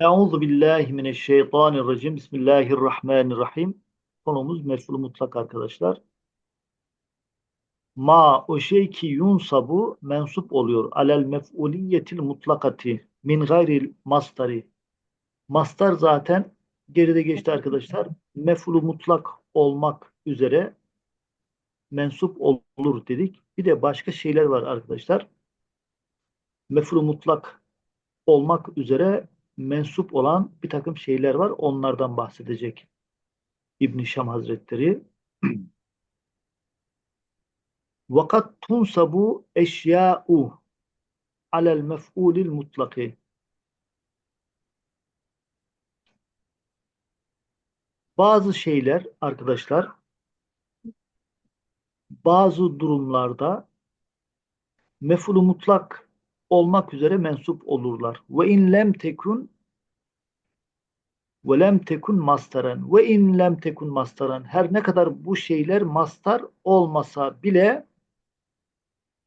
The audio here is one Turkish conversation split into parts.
Euzu billahi mineşşeytanirracim. Bismillahirrahmanirrahim. Konumuz mef'ul mutlak arkadaşlar. Ma o şey ki yunsabu mensup oluyor. Alel mef'uliyetil mutlakati min gayril mastari. Mastar zaten geride geçti arkadaşlar. Mef'ulu mutlak olmak üzere mensup olur dedik. Bir de başka şeyler var arkadaşlar. Mef'ulu mutlak olmak üzere mensup olan bir takım şeyler var. Onlardan bahsedecek İbn Şam Hazretleri. Vakat tunsabu eşya'u alel mef'ulil mutlaki. Bazı şeyler arkadaşlar bazı durumlarda mef'ulu mutlak olmak üzere mensup olurlar. Ve in lem tekun ve lem tekun mastaran ve in lem tekun mastaran her ne kadar bu şeyler mastar olmasa bile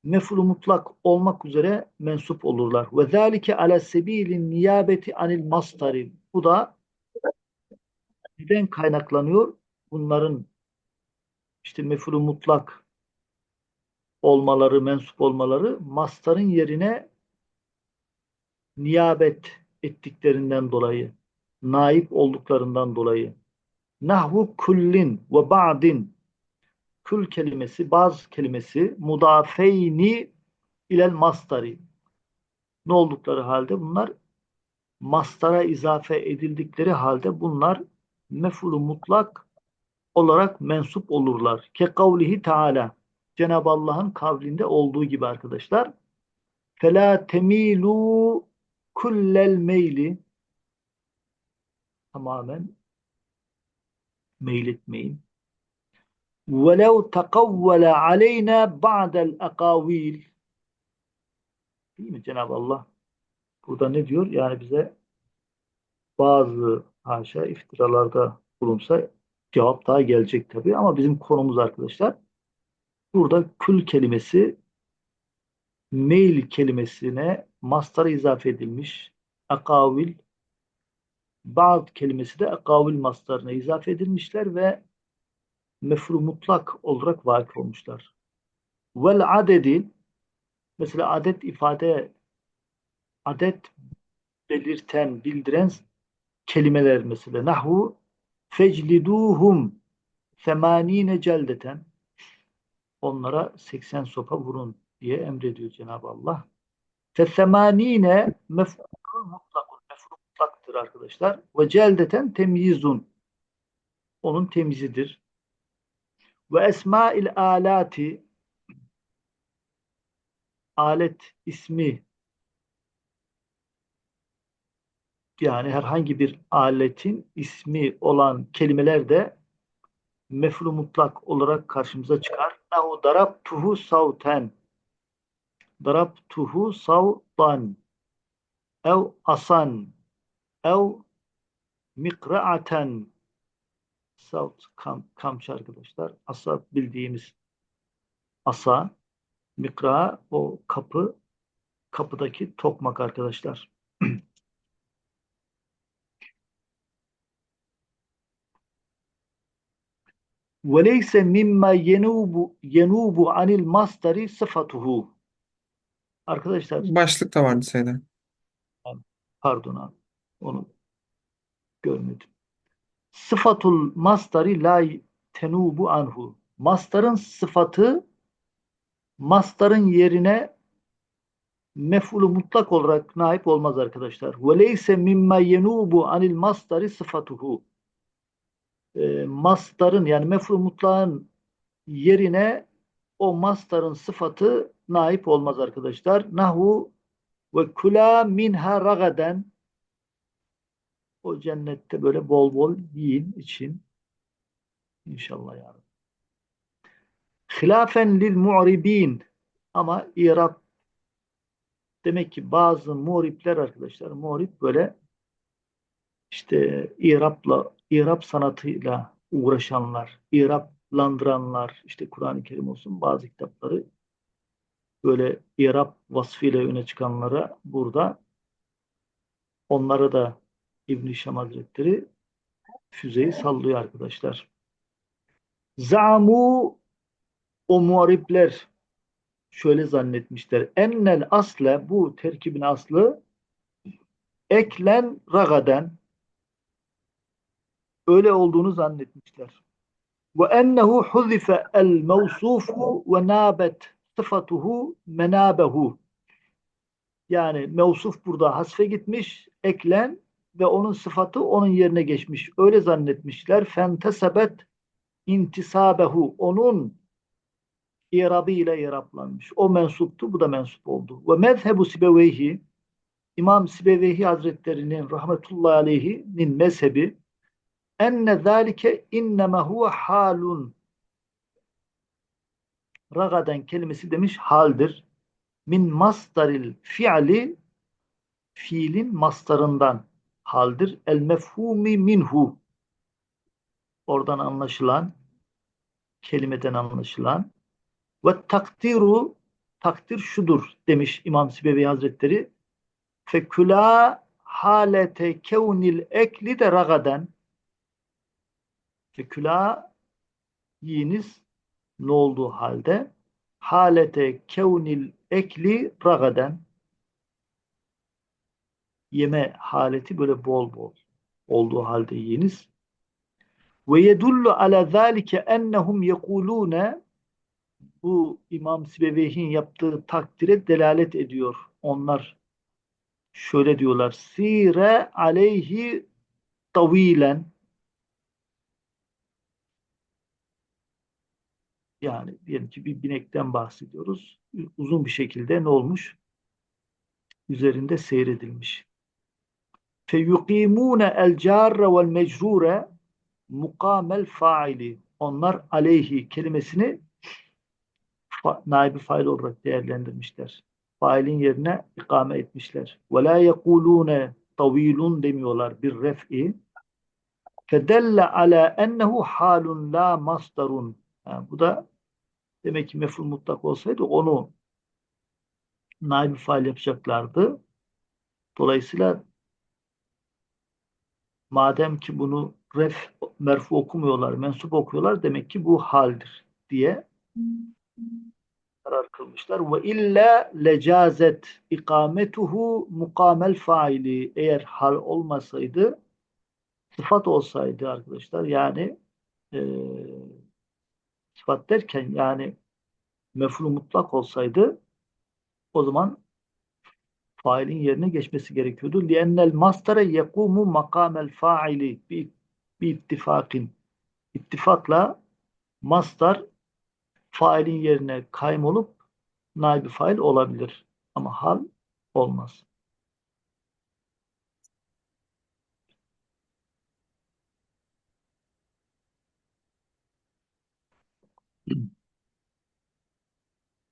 mef'ulu mutlak olmak üzere mensup olurlar. Ve zalike ala sebilin niyabeti anil mastari. Bu da neden kaynaklanıyor? Bunların işte mef'ulu mutlak olmaları, mensup olmaları mastarın yerine niyabet ettiklerinden dolayı, naip olduklarından dolayı. Nahvu kullin ve ba'din kül kelimesi, bazı kelimesi mudafeyni ilel mastari. Ne oldukları halde bunlar mastara izafe edildikleri halde bunlar mef'ulu mutlak olarak mensup olurlar. Ke kavlihi Teala Cenab-ı Allah'ın kavlinde olduğu gibi arkadaşlar. Fela temilu kullel meyli tamamen meyletmeyin. وَلَوْ تَقَوَّلَ عَلَيْنَا بَعْدَ الْاَقَاوِيلِ Değil mi Cenab-ı Allah? Burada ne diyor? Yani bize bazı haşa iftiralarda bulunsa cevap daha gelecek tabii ama bizim konumuz arkadaşlar burada kül kelimesi mail kelimesine mastara izafe edilmiş. Akavil bazı kelimesi de akavil mastarına izafe edilmişler ve mefru mutlak olarak vakıf olmuşlar. Vel adedi mesela adet ifade adet belirten, bildiren kelimeler mesela. Nahu fecliduhum semanine celdeten onlara 80 sopa vurun diye emrediyor Cenab-ı Allah. Fesemanine mef'ul mutlakun. Mef'ul mutlaktır arkadaşlar. Ve celdeten temyizun. Onun temizidir. Ve esma'il alati alet ismi yani herhangi bir aletin ismi olan kelimeler de mef'ul mutlak olarak karşımıza çıkar. Nahu darabtuhu savten darabtuhu savtan ev asan ev mikra'aten savt kam, kamçı arkadaşlar. Asa bildiğimiz asa mikra o kapı kapıdaki tokmak arkadaşlar. وَلَيْسَ مِمَّا يَنُوبُ يَنُوبُ عَنِ الْمَصْدَرِ صِفَتُهُ Arkadaşlar Başlık da vardı şeyde. pardon abi onu görmedim. Sıfatul masdari la tenubu anhu. Mastarın sıfatı mastarın yerine mef'ulu mutlak olarak naip olmaz arkadaşlar. Ve leyse mimma yenubu anil masdari sıfatuhu. E, mastarın yani mef'ul mutlağın yerine o mastarın sıfatı naip olmaz arkadaşlar. Nahu ve kula minha ragaden o cennette böyle bol bol yiyin için inşallah yarın. Hilafen lil mu'ribin ama irab demek ki bazı mu'ripler arkadaşlar mu'rip böyle işte irapla irap sanatıyla uğraşanlar, iraplandıranlar işte Kur'an-ı Kerim olsun bazı kitapları böyle irap vasfıyla öne çıkanlara burada onlara da İbn-i Şam Hazretleri füzeyi sallıyor arkadaşlar. Zamu o muharipler şöyle zannetmişler. Ennel asle bu terkibin aslı eklen ragaden öyle olduğunu zannetmişler. Ve ennehu huzife el mevsufu ve nabet sıfatuhu menabehu yani mevsuf burada hasfe gitmiş, eklen ve onun sıfatı onun yerine geçmiş. Öyle zannetmişler. Fentesebet intisabehu. Onun irabı ile iraplanmış. O mensuptu, bu da mensup oldu. Ve mezhebu Sibeveyhi İmam Sibeveyhi Hazretleri'nin rahmetullahi aleyhi'nin mezhebi enne zâlike inneme huve halun. Ragaden kelimesi demiş haldir. Min mastaril fi'li fiilin mastarından haldir. El mefhumi minhu. Oradan anlaşılan kelimeden anlaşılan. Ve takdiru takdir şudur demiş İmam Sibevi Hazretleri. Fekula halete kevnil ekli de ragaden fekula yiyiniz ne olduğu halde halete kevnil ekli ragaden yeme haleti böyle bol bol olduğu halde yiyiniz. Ve yedullu ala zalike ennehum yekulune bu İmam Sibeveyh'in yaptığı takdire delalet ediyor. Onlar şöyle diyorlar. Sire aleyhi tavilen yani diyelim ki bir binekten bahsediyoruz. Uzun bir şekilde ne olmuş? Üzerinde seyredilmiş. Carre vel mecrure mukamel faili. Onlar aleyhi kelimesini fa, naibi fail olarak değerlendirmişler. Failin yerine ikame etmişler. La yekulune tavilun demiyorlar bir ref'i. Fedelle ala ennehu halun la masdarun. Ha, bu da demek ki mefhul mutlak olsaydı onu naibi fail yapacaklardı. Dolayısıyla madem ki bunu ref merfu okumuyorlar, mensup okuyorlar demek ki bu haldir diye karar kılmışlar. Ve illa lecazet ikametuhu mukamel faili eğer hal olmasaydı sıfat olsaydı arkadaşlar yani e, sıfat derken yani mefru mutlak olsaydı o zaman failin yerine geçmesi gerekiyordu. لِأَنَّ الْمَاسْتَرَ يَقُومُ مَقَامَ الْفَاعِلِ bir ittifakın ittifakla mastar failin yerine kaym olup naibi fail olabilir. Ama hal olmaz.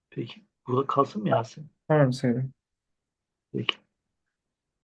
Peki. Burada kalsın mı Yasin? Tamam Seyyid. Peki.